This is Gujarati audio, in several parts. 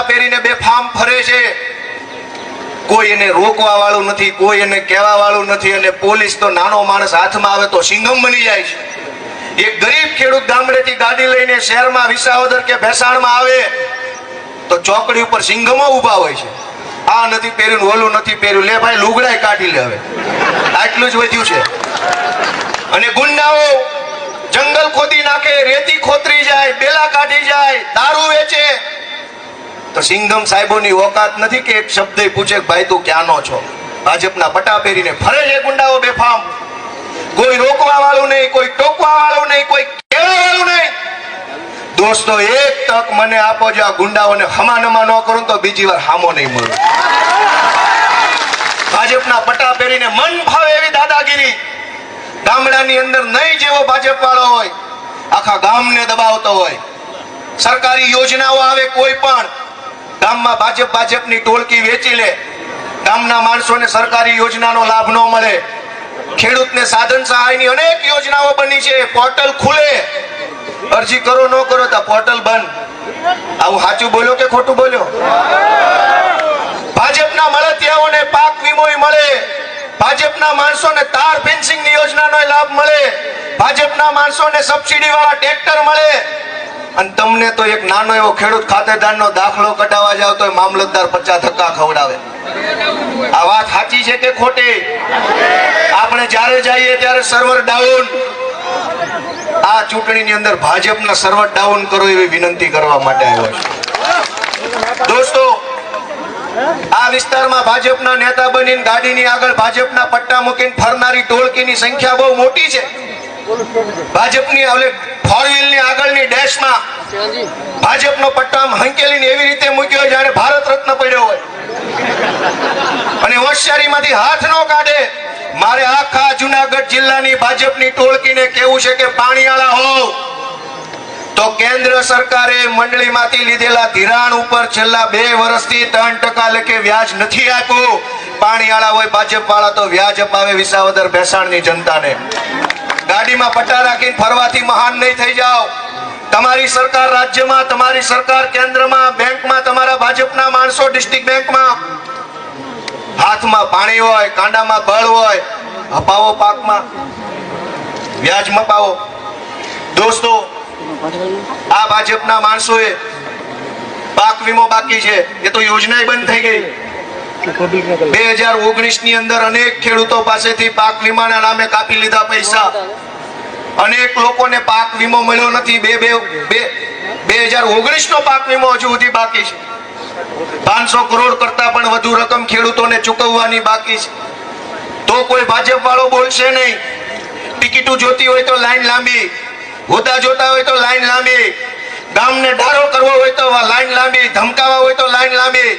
પટ્ટા પહેરીને બે ફામ ફરે છે. કોઈ એને રોકવા વાળું નથી, કોઈ એને કહેવા વાળું નથી અને પોલીસ તો નાનો માણસ હાથમાં આવે તો સિંઘમ બની જાય છે. એક ગરીબ ખેડૂત ગામડેથી ગાડી લઈને શહેરમાં વિસાવદર કે ભેસાણમાં આવે, તો ચોકડી ઉપર સિંઘમો ઊભા હોય છે. આ નથી પહેર્યું ઓલું નથી પહેર્યું. લે ભાઈ, લુગડાય કાઢી લે હવે. આટલું જ વધ્યું છે. અને ગુંડાઓ જંગલ ખોદી નાખે, રેતી ખોતરી જાય, બેલા કાઢી જાય, દારૂ વેચે. તો સિંઘમ સાહેબોની ઓકાત નથી કે એક શબ્દ પૂછે ભાઈ તું ક્યાંનો છો? ભાજપના પટા પહેરીને ફરે છે ગુંડાઓ બેફામ. કોઈ રોકવા વાળું નહીં, કોઈ ટોકવા વાળું નહીં, કોઈ કહેવા વાળું નહીં. દોસ્તો, એક તક મને આપો જો આ ગુંડાઓને હમાનમા ન કરું તો બીજી વાર હામો નહીં મળું. ભાજપના પટા પહેરીને મન ફાવે એવી દાદાગીરી. ગામડાની અંદર નહીં જેવો ભાજપ વાળો હોય, આખા ગામને દબાવતો હોય. સરકારી યોજનાઓ આવે કોઈ પણ ગામમાં ભાજપ ભાજપની ટોળકી વેચી લે. ગામના માણસોને સરકારી યોજનાનો લાભ ન મળે. ખેડૂતને સાધન સહાયની અનેક યોજનાઓ બની છે. પોર્ટલ ખુલે. અરજી કરો, ન કરો તો પોર્ટલ બંધ. આવું સાચું બોલ્યો કે ખોટું બોલ્યો? ભાજપના મળતિયાઓને પાક વીમો મળે. ભાજપના માણસોને તાર ફેન્સિંગની યોજનાનો લાભ મળે. ભાજપના માણસોને સબસિડી વાળા ટ્રેક્ટર મળે. અને તમને તો એક નાનો એવો ખેડૂત ખાતેદારનો દાખલો કઢાવવા જાવ તો મામલતદાર પચાસ ધક્કા ખવડાવે. આ વાત સાચી છે કે ખોટી? આપણે જ્યારે જઈએ ત્યારે સર્વર ડાઉન આ ચૂંટણીની અંદર ભાજપના સર્વર ડાઉન કરો એવી વિનંતી કરવા માટે આવ્યો છે. દોસ્તો, આ વિસ્તારમાં ભાજપના નેતા બનીને ગાડીની આગળ ભાજપના પટ્ટા મૂકીને ફરનારી ટોળકીની સંખ્યા બહુ મોટી છે. ભાજપની ઓલે ફોર વ્હીલની આગળની ડેશમાં ભાજપનો પટ્ટો આમ હંકેલીને એવી રીતે મૂક્યો હોય ભારત રત્ન પડ્યો હોય. અને હોશિયારીમાંથી હાથ ન કાઢે. મારે આખા જુનાગઢ જિલ્લાની ભાજપની ટોળકીને કેવું છે કે પાણીવાળા હોવ. તો કેન્દ્ર સરકારે મંડળીમાંથી લીધેલા ધિરાણ ઉપર છેલ્લા બે વર્ષથી ત્રણ ટકા લેખે વ્યાજ નથી આપ્યું. પાણીવાળા હોય ભાજપ વાળા તો વ્યાજ અપાવે વિસાવદર ભેસાણની જનતાને. ગાડીમાં પટ્ટા રાખીને ફરવાથી મહાન નહીં થઈ જાઓ. તમારી સરકાર રાજ્યમાં, તમારી સરકાર કેન્દ્રમાં, બેંકમાં, તમારા ભાજપના માણસો ડિસ્ટ્રિક્ટ બેંકમાં. હાથમાં પાણી હોય, કાંડામાં બળ હોય અપાવો પાકમાં. વ્યાજ મપાવો. દોસ્તો, આ ભાજપના માણસોએ પાક વીમો બાકી છે. એ તો યોજના બંધ થઈ ગઈ. બે હજાર ઓગણીસની અંદર અનેક ખેડૂતો પાસેથી પાક વીમાના નામે કાપી લીધા પૈસા. અનેક લોકોને પાક વીમો મળ્યો નથી. બે બે બે હજાર ઓગણીસ નો પાક વીમો હજુ સુધી બાકી છે. પાંચસો કરોડ કરતા પણ વધુ રકમ ખેડૂતોને ચૂકવવાની બાકી છે. તો કોઈ ભાજપ વાળો બોલશે નહીં. ટિકિટો જોતી હોય તો લાઈન લાંબી. હોતા જોતા હોય તો લાઈન લાંબી. ગામને ડારો કરવો હોય તો લાઈન લાંબી. ધમકાવા હોય તો લાઈન લાંબી.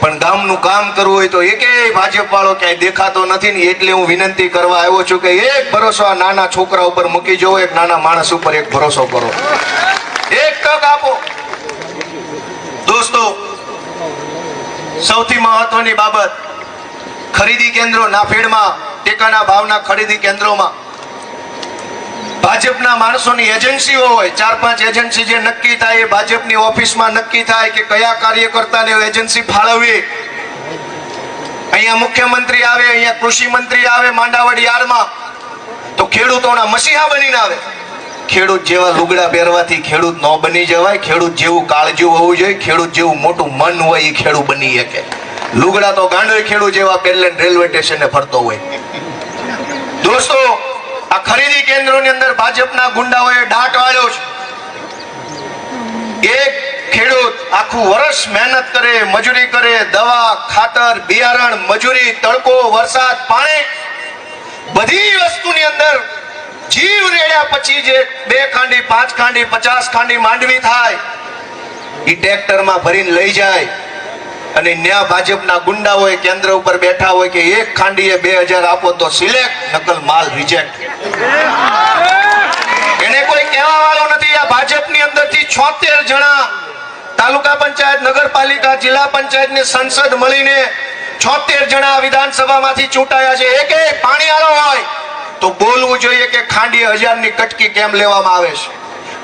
પણ ગામનું કામ કરવું હોય તો એકેય ભાજપ વાળો ક્યાંય દેખાતો નથી ને એટલે હું વિનંતી કરવા આવ્યો છું કે એક ભરોસો આ નાના છોકરા ઉપર મૂકી જવો, એક નાના માણસ ઉપર એક ભરોસો કરો. એક તક આપો. દોસ્તો, સૌથી મહત્વની બાબત ખરીદી કેન્દ્રો નાફેડમાં ટેકાના ભાવના ખરીદી કેન્દ્રોમાં. ભાજપના માણસોની એજન્સીઓ હોય, ચાર પાંચ એજન્સી જે નક્કી થાય એ ભાજપની ઓફિસમાં નક્કી થાય કે કયા કાર્યકર્તાને એજન્સી ફાળવવી. અહીંયા મુખ્યમંત્રી આવે, અહીંયા કૃષિ મંત્રી આવે માંડાવડી યાર્ડમાં, તો ખેડૂતોના મસીહા બનીને આવે. ખેડૂત જેવા લુગડા પહેરવાથી ખેડૂત ન બની જવાય, ખેડૂત જેવું કાળજું હોવું જોઈએ, ખેડૂત જેવું મોટું મન હોય એ ખેડૂત બની શકે. લુગડા તો ગાંડોય ખેડૂત જેવા પહેરલે રેલવે સ્ટેશને ફરતો હોય. દોસ્તો આ ખરીદી કેન્દ્રોની અંદર ભાજપના ગુંડાઓએ ડાટ વાળ્યો છે. એક ખેડૂત આખું વર્ષ મહેનત કરે, મજૂરી કરે, દવા, ખાતર, બિયારણ, મજૂરી, તડકો, વરસાદ, પાણી, બધી વસ્તુની અંદર જીવ રેડ્યા પછી જે બે ખાંડી, પાંચ ખાંડી, પચાસ ખાંડી માંડવી થાય એ ટ્રેક્ટરમાં ભરીને લઈ જાય. અને ન્યા ભાજપના હોય, કેન્દ્ર ઉપર બેઠા હોય કે એક ખાંડીએ બે હજાર આપો તો સિલેક્ટ, નકલ માલ રિજેક્ટ એને કોઈ કહેવા વાળો નથી, આ ભાજપની અંદરથી છોતેર જણા તાલુકા પંચાયત, નગરપાલિકા, જિલ્લા પંચાયતની સંસદ મળીને છોતેર જણા વિધાનસભામાંથી ચૂંટાયા છે. એક એક પાણી આલો હોય, તો બોલવું જોઈએ કે ખાંડી હજારની કટકી કેમ લેવામાં આવે છે.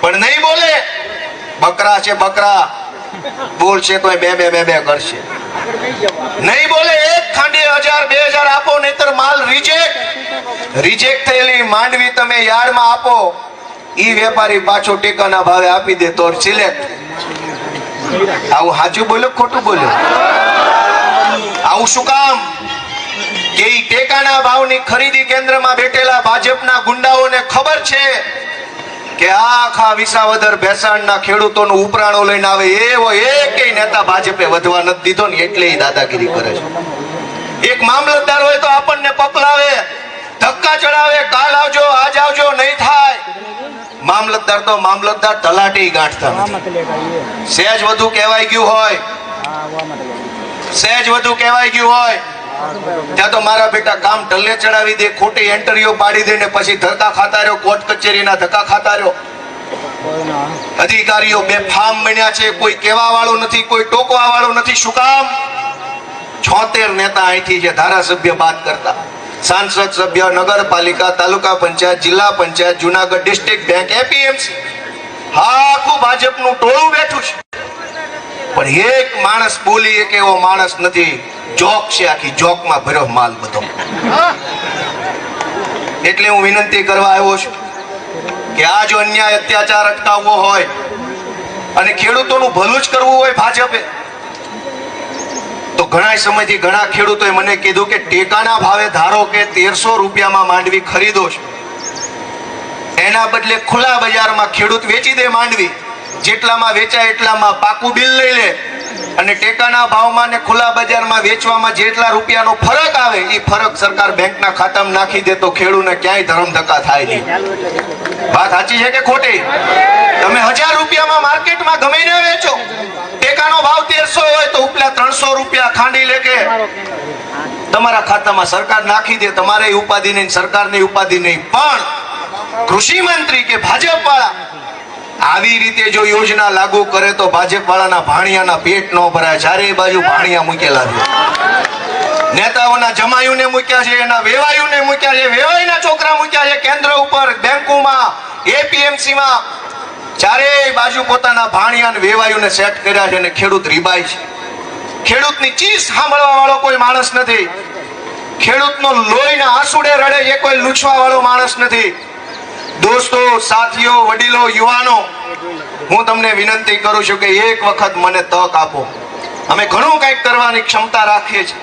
પણ નહીં બોલે, બકરા છે બકરા. બોલશે તો બે બે બે બે કરશે. નહીં બોલે, એક ખાંડી હજાર, બે હજાર આપો, નહીતર માલ રિજેક્ટ રિજેક્ટ થયેલી માંડવી તમે યાર્ડમાં આપો. ઈ વેપારી પાછો ટેકાના ભાવે આપી દે તો સિલેક્ટ આવું સાચું બોલ્યો ખોટું બોલ્યો? આવું શું કામ? કે ટેકાના ભાવની ખરીદી કેન્દ્રમાં બેઠેલા ભાજપના ગુંડાઓને ખબર છે? કે આખા વિસાવદર ભેસાણના ખેડૂતોનું ઉપરાણો લઈને આવે એવો એકેય નેતા ભાજપે વધવા નથી દીધો ને એટલે દાદાગીરી કરે છે. એક મામલતદાર હોય તો આપણને પકલાવે ધક્કા ચડાવે, કાલ આવજો, આજ આવજો, નહીં થાય. મામલતદાર તો મામલતદાર તલાટી ગાંઠતા સહેજ વધુ કહેવાય ગયું હોય. સહેજ વધુ કહેવાય ગયું હોય. ત્યાં તો મારા બેટા કામ ટલ્લે ચડાવી દે, ખોટી એન્ટરીઓ પાડી દે ને પછી ધક્કા ખાતા રહ્યો કોર્ટ કચેરીના ધક્કા ખાતા રહ્યો. અધિકારીઓ બે ફાર્મ બન્યા છે, કોઈ કહેવા વાળો નથી, કોઈ ટોકવા વાળો નથી, શું કામ? છોતેર નેતા અહીંથી છે ધારાસભ્ય બાદ કરતા. સાંસદ સભ્ય, નગરપાલિકા, તાલુકા પંચાયત, જિલ્લા panchayat, Junagadh district bank, APMC. આખું ભાજપનું ટોળું બેઠું છે. પણ એક માણસ બોલી એક એવો માણસ નથી. જોક છે આખી જોકમાં ભર્યો માલ બધો. એટલે હું વિનંતી કરવા આવ્યો છું કે આ જો અન્યાય અત્યાચાર અટકાવવો હોય અને ખેડૂતોનું ભલું જ કરવું હોય ભાજપે, તો ઘણા સમયથી ઘણા ખેડૂતોએ મને કીધું કે ટેકાના ભાવે ધારો કે તેરસો રૂપિયામાં માંડવી ખરીદો છો. એના બદલે ખુલ્લા બજારમાં ખેડૂત વેચી દે માંડવી. જેટલામાં વેચાય એટલામાં પાકું બિલ લઈ લે. અને ટેકાના ભાવમાં ને ખુલ્લા બજારમાં વેચવામાં જેટલા રૂપિયાનો ફરક આવે એ ફરક સરકાર બેંકના ખાતામાં નાખી દે તો ખેડૂતને ક્યાંય ધરમ ધક્કા થાય નહીં. વાત સાચી છે કે ખોટી? તમે હજાર રૂપિયામાં માર્કેટમાં ગમે ને વેચો. ટેકાનો ભાવ તેરસો હોય તો ઉપલા ત્રણસો રૂપિયા ખાંડી લે કે. તમારા ખાતામાં સરકાર નાખી દે, તમારે ઉપાધિ નહીં, સરકારની ઉપાધિ નહીં. પણ કૃષિ મંત્રી કે ભાજપ વાળા આવી રીતે જો યોજના લાગુ કરે તો ભાજપ વાળાના ભાણિયાના પેટ ન ભરાય. ચારે બાજુ ભાણિયા મૂકેલા છે. નેતાઓના જમાયુને મૂક્યા છે, એના વેવાયુને મૂક્યા છે, વેવાઈના છોકરા મૂક્યા છે. કેન્દ્ર ઉપર બેંકોમાં એપીએમસી માં ચારેય બાજુ પોતાના ભાણિયા વેવાયુને સેટ કર્યા છે અને ખેડૂત રીબાય છે. ખેડૂતની ચીસ સાંભળવા વાળો કોઈ માણસ નથી. ખેડૂતનો લોહીના આંસુડે રડે, એ કોઈ લૂછવા વાળો માણસ નથી. દોસ્તો સાથીઓ વડીલો યુવાનો હું તમને વિનંતી કરું છું કે એક વખત મને તક આપો. અમે ઘણું કંઈક કરવાની ક્ષમતા રાખીએ છીએ.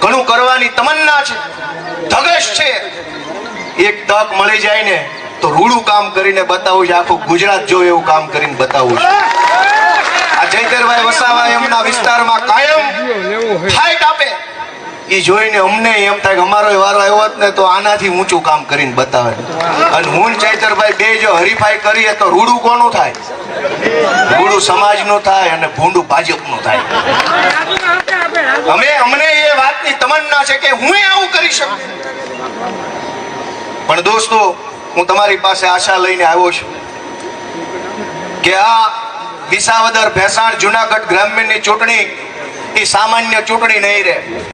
ઘણું કરવાની તમન્ના છે. ધગશ છે. એક તક મળી જાય ને તો રૂડું કામ કરીને બતાવું છે. આખું ગુજરાત જો એવું કામ કરીને બતાવું છે. આ જયતરભાઈ વસાવા એમના વિસ્તારમાં કાયમ ફાઇટ આપે. એ જોઈને અમને એમ થાય કે અમારો વારો આવ્યો ને તો આનાથી ઊંચું કામ કરીને બતાવે. અને હું ચૈતરભાઈ બે જો હરીફાઈ કરીએ તો રૂડું કોનું થાય? રૂડું સમાજનું થાય અને ભૂંડું ભાજપનું થાય. અમે અમને એ વાતની તમન્ના છે કે હું આવું કરી શકું. પણ દોસ્તો, હું તમારી પાસે આશા લઈને આવ્યો છું કે આ વિસાવદર ભેસાણ જુનાગઢ ગ્રામ્યની ચૂંટણી એ સામાન્ય ચૂંટણી નહીં રહે.